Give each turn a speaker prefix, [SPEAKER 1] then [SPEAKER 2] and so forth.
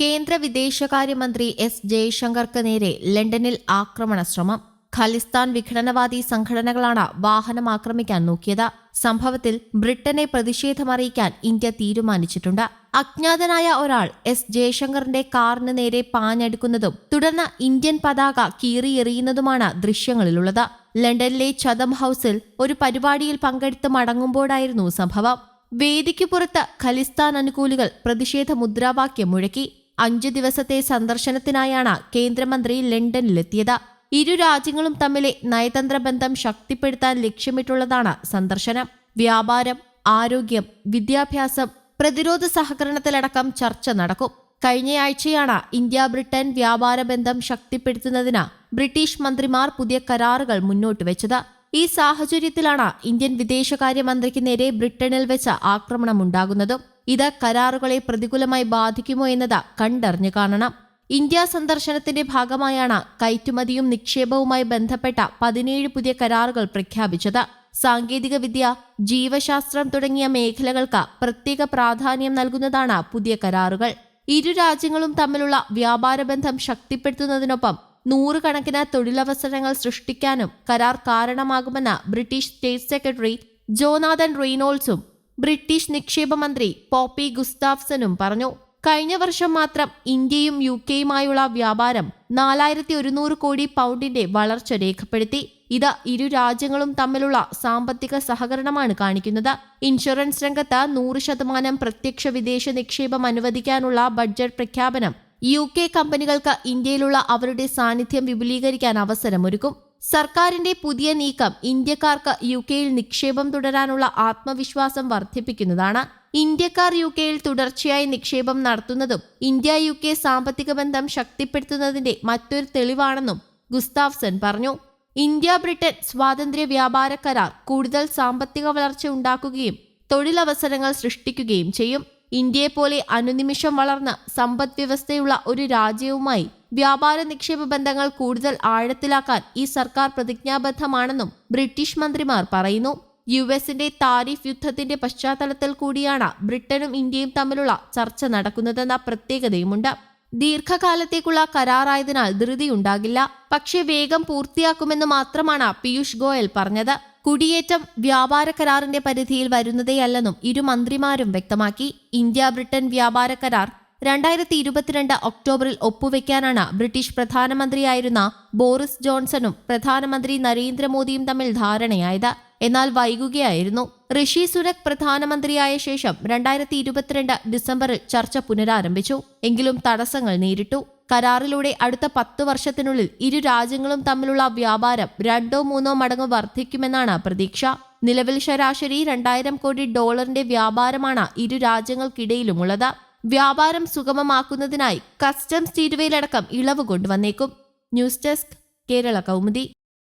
[SPEAKER 1] കേന്ദ്ര വിദേശകാര്യമന്ത്രി എസ് ജയശങ്കർക്ക് നേരെ ലണ്ടനിൽ ആക്രമണ ശ്രമം ഖലിസ്ഥാൻ വിഘടനവാദി സംഘടനകളാണ് വാഹനം ആക്രമിക്കാൻ നോക്കിയത്. സംഭവത്തിൽ ബ്രിട്ടനെ പ്രതിഷേധമറിയിക്കാൻ ഇന്ത്യ തീരുമാനിച്ചിട്ടുണ്ട്. അജ്ഞാതനായ ഒരാൾ എസ് ജയശങ്കറിന്റെ കാറിന് നേരെ പാഞ്ഞടുക്കുന്നതും തുടർന്ന് ഇന്ത്യൻ പതാക കീറിയെറിയുന്നതുമാണ് ദൃശ്യങ്ങളിലുള്ളത്. ലണ്ടനിലെ ചതം ഹൌസിൽ ഒരു പരിപാടിയിൽ പങ്കെടുത്ത് മടങ്ങുമ്പോഴായിരുന്നു സംഭവം. വേദിക്ക് പുറത്ത് ഖലിസ്ഥാൻ അനുകൂലികൾ പ്രതിഷേധ മുദ്രാവാക്യം മുഴക്കി. അഞ്ചു ദിവസത്തെ സന്ദർശനത്തിനായാണ് കേന്ദ്രമന്ത്രി ലണ്ടനിലെത്തിയത്. ഇരു രാജ്യങ്ങളും തമ്മിലെ നയതന്ത്ര ബന്ധം ശക്തിപ്പെടുത്താൻ ലക്ഷ്യമിട്ടുള്ളതാണ് സന്ദർശനം. വ്യാപാരം ആരോഗ്യം വിദ്യാഭ്യാസം പ്രതിരോധ സഹകരണത്തിലടക്കം ചർച്ച നടക്കും. കഴിഞ്ഞയാഴ്ചയാണ് ഇന്ത്യ ബ്രിട്ടൻ വ്യാപാര ബന്ധം ശക്തിപ്പെടുത്തുന്നതിന് ബ്രിട്ടീഷ് മന്ത്രിമാർ പുതിയ കരാറുകൾ മുന്നോട്ട് വെച്ചത്. ഈ സാഹചര്യത്തിലാണ് ഇന്ത്യൻ വിദേശകാര്യമന്ത്രിക്ക് നേരെ ബ്രിട്ടനിൽ വെച്ച് ആക്രമണമുണ്ടാകുന്നതും. ഇത് കരാറുകളെ പ്രതികൂലമായി ബാധിക്കുമോ എന്നത് കണ്ടറിഞ്ഞു കാണണം. ഇന്ത്യ സന്ദർശനത്തിന്റെ ഭാഗമായാണ് കയറ്റുമതിയും നിക്ഷേപവുമായി ബന്ധപ്പെട്ട പതിനേഴ് പുതിയ കരാറുകൾ പ്രഖ്യാപിച്ചത്. സാങ്കേതികവിദ്യ ജീവശാസ്ത്രം തുടങ്ങിയ മേഖലകൾക്ക് പ്രത്യേക പ്രാധാന്യം നൽകുന്നതാണ് പുതിയ കരാറുകൾ. ഇരു രാജ്യങ്ങളും തമ്മിലുള്ള വ്യാപാര ബന്ധം ശക്തിപ്പെടുത്തുന്നതിനൊപ്പം നൂറുകണക്കിന് തൊഴിലവസരങ്ങൾ സൃഷ്ടിക്കാനും കരാർ കാരണമാകുമെന്ന് ബ്രിട്ടീഷ് സ്റ്റേറ്റ് സെക്രട്ടറി ജോനാഥൻ റെയ്നോൾസും ബ്രിട്ടീഷ് നിക്ഷേപ മന്ത്രി പോപ്പി ഗുസ്താഫ്സനും പറഞ്ഞു കഴിഞ്ഞ വർഷം മാത്രം ഇന്ത്യയും യു കെയുമായുള്ള വ്യാപാരം നാലായിരത്തി ഒരുന്നൂറ് കോടി പൗണ്ടിന്റെ വളർച്ച രേഖപ്പെടുത്തി. ഇത് ഇരു രാജ്യങ്ങളും തമ്മിലുള്ള സാമ്പത്തിക സഹകരണമാണ് കാണിക്കുന്നത്. ഇൻഷുറൻസ് രംഗത്ത് നൂറ് ശതമാനം പ്രത്യക്ഷ വിദേശ നിക്ഷേപം അനുവദിക്കാനുള്ള ബഡ്ജറ്റ് പ്രഖ്യാപനം. യു കെ കമ്പനികൾക്ക് ഇന്ത്യയിലുള്ള അവരുടെ സാന്നിധ്യം വിപുലീകരിക്കാൻ അവസരമൊരുക്കും. സർക്കാരിന്റെ പുതിയ നീക്കം ഇന്ത്യക്കാർക്ക് യു കെയിൽ നിക്ഷേപം തുടരാനുള്ള ആത്മവിശ്വാസം വർദ്ധിപ്പിക്കുന്നതാണ്. ഇന്ത്യക്കാർ യു കെയിൽ തുടർച്ചയായി നിക്ഷേപം നടത്തുന്നതും ഇന്ത്യ യു കെ സാമ്പത്തിക ബന്ധം ശക്തിപ്പെടുത്തുന്നതിന്റെ മറ്റൊരു തെളിവാണെന്നും ഗുസ്താഫ്സൺ പറഞ്ഞു. ഇന്ത്യ ബ്രിട്ടൻ സ്വാതന്ത്ര്യ വ്യാപാര കരാർ കൂടുതൽ സാമ്പത്തിക വളർച്ച ഉണ്ടാക്കുകയും തൊഴിലവസരങ്ങൾ സൃഷ്ടിക്കുകയും ചെയ്യും. ഇന്ത്യയെപ്പോലെ അനുനിമിഷം വളർന്ന സമ്പദ്വ്യവസ്ഥയുള്ള ഒരു രാജ്യവുമായി വ്യാപാര നിക്ഷേപ ബന്ധങ്ങൾ കൂടുതൽ ആഴത്തിലാക്കാൻ ഈ സർക്കാർ പ്രതിജ്ഞാബദ്ധമാണെന്നും ബ്രിട്ടീഷ് മന്ത്രിമാർ പറയുന്നു. യു എസിന്റെ താരിഫ് യുദ്ധത്തിന്റെ പശ്ചാത്തലത്തിൽ കൂടിയാണ് ബ്രിട്ടനും ഇന്ത്യയും തമ്മിലുള്ള ചർച്ച നടക്കുന്നതെന്ന പ്രത്യേകതയുമുണ്ട്. ദീർഘകാലത്തേക്കുള്ള കരാറായതിനാൽ ധൃതിയുണ്ടാകില്ല. പക്ഷേ വേഗം പൂർത്തിയാക്കുമെന്ന് മാത്രമാണ് പീയൂഷ് ഗോയൽ പറഞ്ഞത്. കുടിയേറ്റം വ്യാപാര കരാറിന്റെ പരിധിയിൽ വരുന്നതേയല്ലെന്നും ഇരു മന്ത്രിമാരും വ്യക്തമാക്കി. ഇന്ത്യ ബ്രിട്ടൻ വ്യാപാര കരാർ രണ്ടായിരത്തി ഇരുപത്തിരണ്ട് ഒക്ടോബറിൽ ഒപ്പുവെക്കാനാണ് ബ്രിട്ടീഷ് പ്രധാനമന്ത്രിയായിരുന്ന ബോറിസ് ജോൺസണും പ്രധാനമന്ത്രി നരേന്ദ്രമോദിയും തമ്മിൽ ധാരണയായത്. എന്നാൽ വൈകുകയായിരുന്നു. ഋഷി സുനക് പ്രധാനമന്ത്രിയായ ശേഷം രണ്ടായിരത്തി ഇരുപത്തിരണ്ട് ഡിസംബറിൽ ചർച്ച പുനരാരംഭിച്ചു. എങ്കിലും തടസ്സങ്ങൾ നേരിട്ടു. കരാറിലൂടെ അടുത്ത പത്ത് വർഷത്തിനുള്ളിൽ ഇരു രാജ്യങ്ങളും തമ്മിലുള്ള വ്യാപാരം രണ്ടോ മൂന്നോ മടങ്ങ് വർദ്ധിക്കുമെന്നാണ് പ്രതീക്ഷ. നിലവിൽ ശരാശരി രണ്ടായിരം കോടി ഡോളറിന്റെ വ്യാപാരമാണ് ഇരു രാജ്യങ്ങൾക്കിടയിലുമുള്ളത്. വ്യാപാരം സുഗമമാക്കുന്നതിനായി കസ്റ്റംസ് തീരുവയിലടക്കം ഇളവ് കൊണ്ടുവന്നേക്കും. News desk Kerala Kaumudi.